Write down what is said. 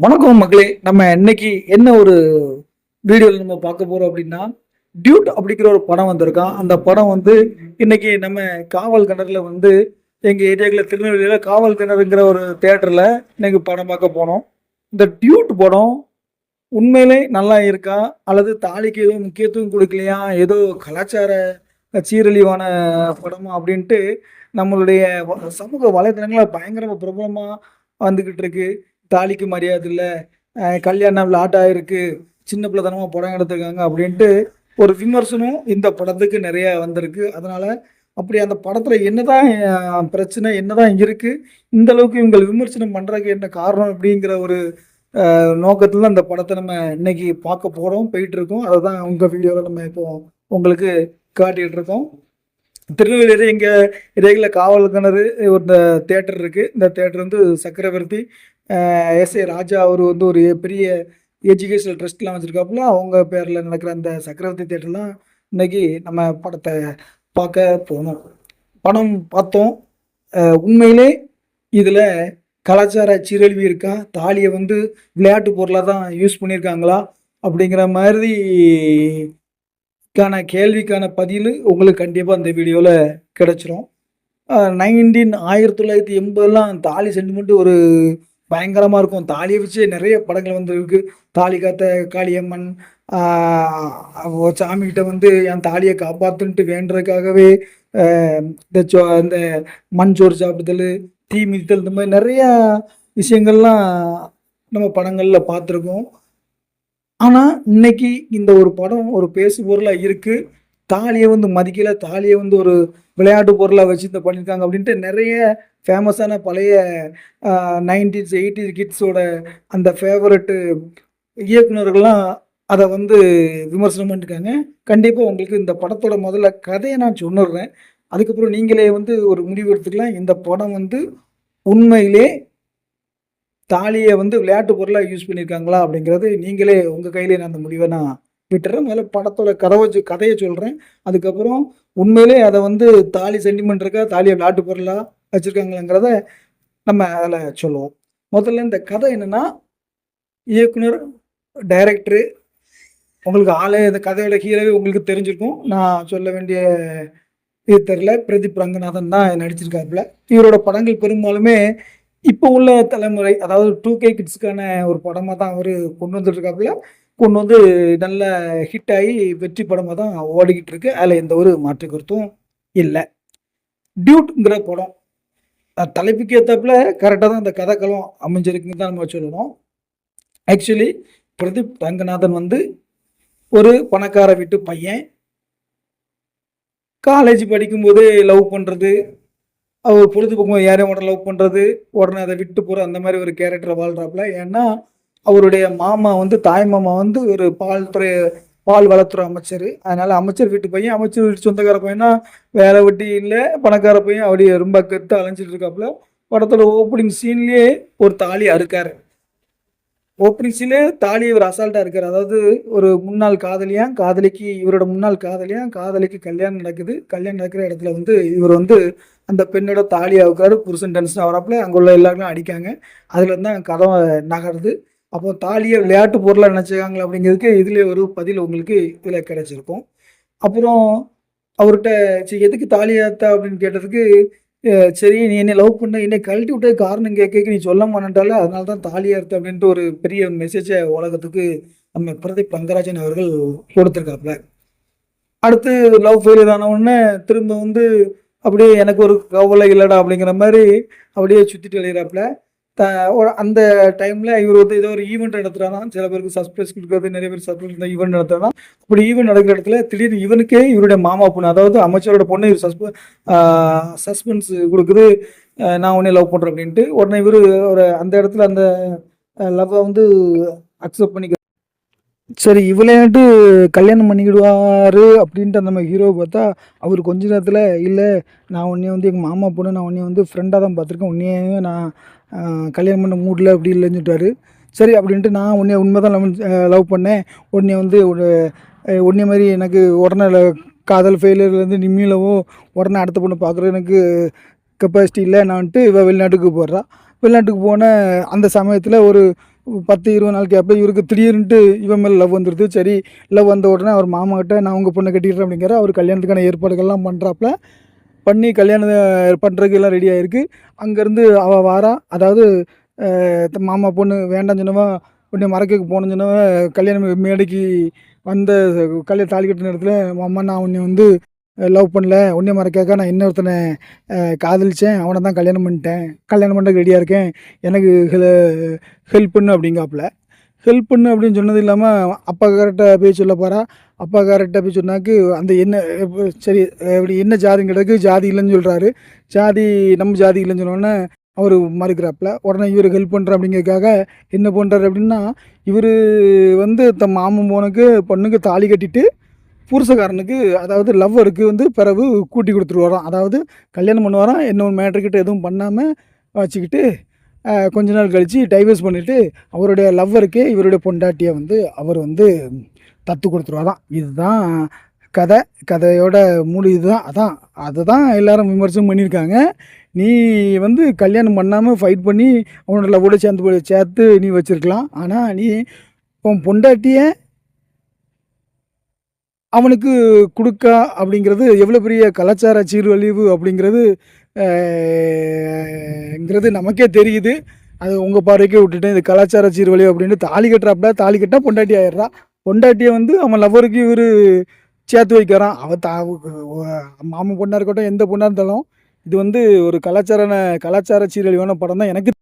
வணக்கம் மக்களே. நம்ம இன்னைக்கு என்ன ஒரு வீடியோவில் நம்ம பார்க்க போகிறோம் அப்படின்னா டியூட் அப்படிங்கிற ஒரு படம் வந்திருக்கான். அந்த படம் வந்து இன்னைக்கு நம்ம காவல் கிணறுல வந்து எங்கள் ஏரியாவில் திருநெல்வேலியில் காவல் கிணறுங்கிற ஒரு தேட்டரில் இன்னைக்கு படம் பார்க்க போனோம் இந்த டியூட் படம் உண்மையிலே நல்லா இருக்கா? அல்லது தாலிக்கு எதுவும் முக்கியத்துவம் கொடுக்கலையா? ஏதோ கலாச்சார சீரழிவான படமா அப்படின்ட்டு நம்மளுடைய வ- சமூக வலைதளங்களில் பயங்கரமாக பிரபலமாக வந்துக்கிட்டு இருக்கு. தாலிக்கு மரியாதை இல்லை கல்யாணம் லாட் ஆயிருக்கு சின்ன பிள்ளைத்தனமாக படம் எடுத்திருக்காங்க அப்படின்ட்டு ஒரு விமர்சனம் இந்த படத்துக்கு நிறைய வந்திருக்கு. அதனால் அப்படி அந்த படத்தில் என்னதான் பிரச்சனை என்னதான் இருக்குது இந்த அளவுக்கு இவங்க விமர்சனம் பண்ணுறதுக்கு என்ன காரணம் அப்படிங்கிற ஒரு நோக்கத்தில் தான் அந்த படத்தை நம்ம இன்னைக்கு பார்க்க போகிறோம் போயிட்டுருக்கோம் அதை தான் உங்கள் வீடியோவில் நம்ம இப்போ உங்களுக்கு காட்டிகிட்டு இருக்கோம். திருநெல்வேலியில் எங்க இடையில காவல் கிணறு ஒரு தேட்டர் இருக்குது இந்த தேட்டர் வந்து சக்கரவர்த்தி எஸ் ஏ ராஜா அவர் வந்து ஒரு பெரிய எஜுகேஷனல் ட்ரஸ்ட்லாம் வச்சுருக்காப்புல அவங்க பேரில் நடக்கிற அந்த சக்கரவர்த்தி தேட்டர்லாம் இன்னைக்கு நம்ம படத்தை பார்க்க போனோம். படம் பார்த்தோம். உண்மையிலே இதில் கலாச்சார சீரழிவு இருக்கா? தாலியை வந்து விளையாட்டு பொருளாக தான் யூஸ் பண்ணியிருக்காங்களா? அப்படிங்கிற மாதிரி க்கான கேள்விக்கான பதில் உங்களுக்கு கண்டிப்பாக அந்த வீடியோவில் கிடச்சிரும். நைன்டீன் ஆயிரத்தி தொள்ளாயிரத்தி எண்பதுலாம் தாலி சென்டிமெண்ட் ஒரு பயங்கரமாக இருக்கும். தாலியை வச்சு நிறைய படங்கள் வந்துருக்கு. தாலி காத்த காளியம்மன் சாமிகிட்ட வந்து என் தாலியை காப்பாற்றுன்ட்டு வேண்டுறதுக்காகவே இந்த சோ இந்த மண் சோறு சாப்பிடுதல் தீ மிதித்தல் இந்த மாதிரி நிறையா விஷயங்கள்லாம் நம்ம படங்களில் பார்த்துருக்கோம். ஆனால் இன்னைக்கு இந்த ஒரு படம் ஒரு பேசு பொருளாக இருக்குது தாலியை வந்து மதிக்கல தாலியை வந்து ஒரு விளையாட்டு பொருளாக வச்சு இந்த பண்ணியிருக்காங்க அப்படின்ட்டு நிறைய ஃபேமஸான பழைய நைன்டீஸ் எயிட்டிஸ் கிட்ஸோட அந்த ஃபேவரட்டு இயக்குனர்கள்லாம் அதை வந்து விமர்சனம் பண்ணியிருக்காங்க கண்டிப்பாக உங்களுக்கு இந்த படத்தோட முதல்ல கதையை நான் சொன்னிடுறேன் அதுக்கப்புறம் நீங்களே வந்து ஒரு முடிவு எடுத்துக்கலாம். இந்த படம் வந்து உண்மையிலே தாலியை வந்து விளையாட்டு பொருளாக யூஸ் பண்ணியிருக்காங்களா அப்படிங்கிறது நீங்களே உங்கள் கையிலே நான் அந்த முடிவை நான் விட்டுறேன். முதல்ல படத்தோட கதவை வச்சு கதையை சொல்கிறேன் அதுக்கப்புறம் உண்மையிலே அதை வந்து தாலி சென்டிமெண்ட் இருக்கா தாலியை விளாட்டு பொருளாக வச்சுருக்காங்களாங்கிறத நம்ம அதில் சொல்லுவோம். முதல்ல இந்த கதை என்னென்னா இயக்குனர் டைரக்டரு உங்களுக்கு ஆளே இந்த கதையோட ஹீரோவே உங்களுக்கு தெரிஞ்சிருக்கும். நான் சொல்ல வேண்டிய இது தெரில பிரதீப் ரங்கநாதன் தான் நடிச்சிருக்காப்புல. இவரோட படங்கள் பெரும்பாலுமே இப்போ உள்ள தலைமுறை அதாவது டூ கே கிட்ஸ்க்கான ஒரு படமாக தான் அவர் கொண்டு வந்துட்டுருக்காப்புல கொண்டு வந்து நல்ல ஹிட் ஆகி வெற்றி படமாக தான் ஓடிக்கிட்டு இருக்கு. அதில் எந்த ஒரு மாற்று கருத்தும் இல்லை. டியூட்ங்கிற படம் தலைப்புக்கு ஏற்றப்பில் கரெக்டாக தான் அந்த கதைக்களம் அமைஞ்சிருக்குன்னு தான் நம்ம சொல்லணும். ஆக்சுவலி பிரதீப் ரங்கநாதன் வந்து ஒரு பணக்கார வீட்டு பையன். காலேஜ் படிக்கும்போது லவ் பண்ணுறது அவர் பொழுதுபோக்கும் யாரையும் உடனே லவ் பண்ணுறது உடனே அதை விட்டு போகிற அந்த மாதிரி ஒரு கேரக்டரை வாழ்கிறாப்புல ஏன்னா அவருடைய மாமா வந்து தாய் மாமா வந்து ஒரு பால் துறை பால் வளத்துறை அமைச்சர். அதனால அமைச்சர் வீட்டு பையன் அமைச்சர் வீட்டு சொந்தக்கார பையனா வேலை வெட்டி இல்லை பணக்கார பையன் அப்படியே ரொம்ப கெத்து அலைஞ்சிட்டு இருக்காப்புல. படத்தோட ஓப்பனிங் சீன்லேயே ஒரு தாலி அறுக்காரு. ஓப்பனிங் சீனே தாலி இவர் அசால்ட்டாக இருக்கார். அதாவது ஒரு முன்னாள் காதலியான் காதலிக்கு இவரோட முன்னாள் காதலியான் காதலிக்கு கல்யாணம் நடக்குது. கல்யாணம் நடக்கிற இடத்துல வந்து இவர் வந்து அந்த பெண்ணோட தாலி அவுக்காரு புருஷன் டென்ஷன் ஆகிறப்பல அங்கே உள்ள எல்லாருமே அடிக்காங்க. அதில் தான் கதவை நகருது. அப்போ தாலியை விளையாட்டு பொருளாக நினச்சிருக்காங்களா அப்படிங்கிறதுக்கு இதுலேயே ஒரு பதில் உங்களுக்கு இதில் கிடைச்சிருக்கும். அப்புறம் அவர்கிட்ட சரி எதுக்கு தாலி அப்படின்னு கேட்டதுக்கு சரி நீ என்னை லவ் பண்ண என்னை கழட்டி விட்ட காரணம் கேட்க நீ சொல்ல மாட்டேன்டால அதனால தான் தாலி அப்படின்ட்டு ஒரு பெரிய மெசேஜை உலகத்துக்கு நம்ம பிரதீப் ரங்கராஜன் அவர்கள் கொடுத்துருக்காப்புல. அடுத்து லவ் ஃபெயிலியர் ஆன உடனே திரும்ப வந்து அப்படியே எனக்கு ஒரு கவலை இல்லைடா அப்படிங்கிற மாதிரி அப்படியே சுற்றிட்டு எழுதுறாப்புல. ஒரு அந்த டைமில் இவர் வந்து ஏதோ ஒரு ஈவெண்ட் நடத்துகிறானா சில பேருக்கு சர்ப்ரைஸ் கொடுக்குறது நிறைய பேர் சர்ப்ரைஸ் இருந்தால் ஈவெண்ட் நடத்துகிறானா அப்படி ஈவெண்ட் நடக்கிற இடத்துல திடீர்னு இவனுக்கே இவருடைய மாமா பொண்ணு அதாவது அமைச்சரோட பொண்ணு இவர் சஸ்பெ சஸ்பென்ஸ் கொடுக்குது. நான் உடனே லவ் பண்ணுறேன் அப்படின்ட்டு உடனே இவர் ஒரு அந்த இடத்துல அந்த லவ்வை வந்து அக்செப்ட் பண்ணிக்க சரி இவளையாட்டு கல்யாணம் பண்ணிக்கிடுவாரு அப்படின்ட்டு நம்ம ஹீரோவை பார்த்தா அவர் கொஞ்ச நேரத்தில் இல்லை நான் உன்னைய வந்து எங்கள் மாமா பொண்ணு நான் உன்னைய வந்து ஃப்ரெண்டாக தான் பார்த்துருக்கேன். உன்னையே நான் கல்யாணம் பண்ண மூடில் அப்படி இல்லைன்னு சொல்லிட்டாரு. சரி அப்படின்ட்டு நான் உன்னைய உண்மை தான் லவ் லவ் பண்ணேன். உன்னைய வந்து ஒரு உன்னைய மாதிரி எனக்கு உடனே காதல் ஃபெயிலியர்லேருந்து நிம்மியிலவும் உடனே அடுத்த பொண்ணு பார்க்குறது எனக்கு கெப்பாசிட்டி இல்லை நான் வந்துட்டு இவள் வெளிநாட்டுக்கு போடுறா வெளிநாட்டுக்கு போன அந்த சமயத்தில் ஒரு பத்து இருபது நாள் கேப்பில் இவருக்கு திடீர்னுட்டு இவன் மேலே லவ் வந்துடுது சரி லவ் வந்த உடனே அவர் மாமாக்கிட்ட நான் உங்கள் பொண்ணை கட்டிடுறேன் அப்படிங்கிற அவர் கல்யாணத்துக்கான ஏற்பாடுகள்லாம் பண்ணுறாப்புல பண்ணி கல்யாணம் பண்ணுறதுக்கு எல்லாம் ரெடி ஆகிருக்கு அங்கேருந்து அவள் வாரா. அதாவது மாமா பொண்ணு வேண்டாம் சொன்னவா உடனே மறக்கக்கு போகணுன்னு சொன்னவன் கல்யாணம் மேடைக்கு வந்த கல்யாணம் தாலி கட்டின இடத்துல மாமா நான் உன்னை வந்து லவ் பண்ணல உன்னை மறக்காக்க நான் இன்னொருத்தனை காதலித்தேன் காதலிச்சேன் அவனை தான் கல்யாணம் பண்ணிட்டேன் கல்யாணம் பண்ணுறதுக்கு ரெடியாக இருக்கேன் எனக்கு ஹெல்ப் பண்ணு அப்படிங்காப்புல. ஹெல்ப் பண்ணு அப்படின்னு சொன்னது இல்லாமல் அப்பா கரெக்டாக போய் சொல்ல போகிறா அப்பா கரெக்டாக போய் சொன்னாக்கு அந்த என்ன சரி இப்படி என்ன ஜாதிங்கிறதுக்கு ஜாதி இல்லைன்னு சொல்கிறாரு ஜாதி நம்ம ஜாதி இல்லைன்னு சொன்னோடனே அவர் மறுக்கிறாப்புல. உடனே இவர் ஹெல்ப் பண்ணுற அப்படிங்கிறதுக்காக என்ன பண்ணுறாரு அப்படின்னா இவர் வந்து தன் மாமன் போனுக்கு பொண்ணுக்கு தாலி கட்டிட்டு புருஷக்காரனுக்கு அதாவது லவ்வருக்கு வந்து பிறகு கூட்டி கொடுத்துருவாராம் அதாவது கல்யாணம் பண்ணுவாராம் என்ன மேட்ருக்கிட்ட எதுவும் பண்ணாமல் வச்சுக்கிட்டு கொஞ்ச நாள் கழித்து டைவர்ஸ் பண்ணிவிட்டு அவருடைய லவ்வருக்கே இவருடைய பொண்டாட்டியை வந்து அவர் வந்து தத்து கொடுத்துருவாராம் இதுதான் கதை. கதையோட மூடி இதுதான். அதான் அதுதான் எல்லாரும் விமர்சனம் பண்ணியிருக்காங்க. நீ வந்து கல்யாணம் பண்ணாமல் ஃபைட் பண்ணி அவனோட லவ்வோட சேர்ந்து போய் சேர்த்து நீ வச்சுருக்கலாம். ஆனால் நீ உன் பொண்டாட்டியை அவனுக்கு கொடுக்கா அப்படிங்கிறது எவ்வளோ பெரிய கலாச்சார சீர்வழிவு அப்படிங்கிறது ங்கிறது நமக்கே தெரியுது. அது உங்கள் பார்வைக்கே விட்டுட்டேன். இது கலாச்சார சீர்வழிவு அப்படின்னு தாலி கட்டுறாப்புல தாலி கட்டினா பொண்டாட்டி ஆயிடுறா. பொண்டாட்டியை வந்து அவன் லவ்வருக்கு இவர் சேர்த்து வைக்கிறான். அவ தா மாமன் பொண்ணாக இருக்கட்டும் எந்த பொண்ணாக இருந்தாலும் இது வந்து ஒரு கலாச்சார கலாச்சார சீரழிவான படம் தான் எனக்கு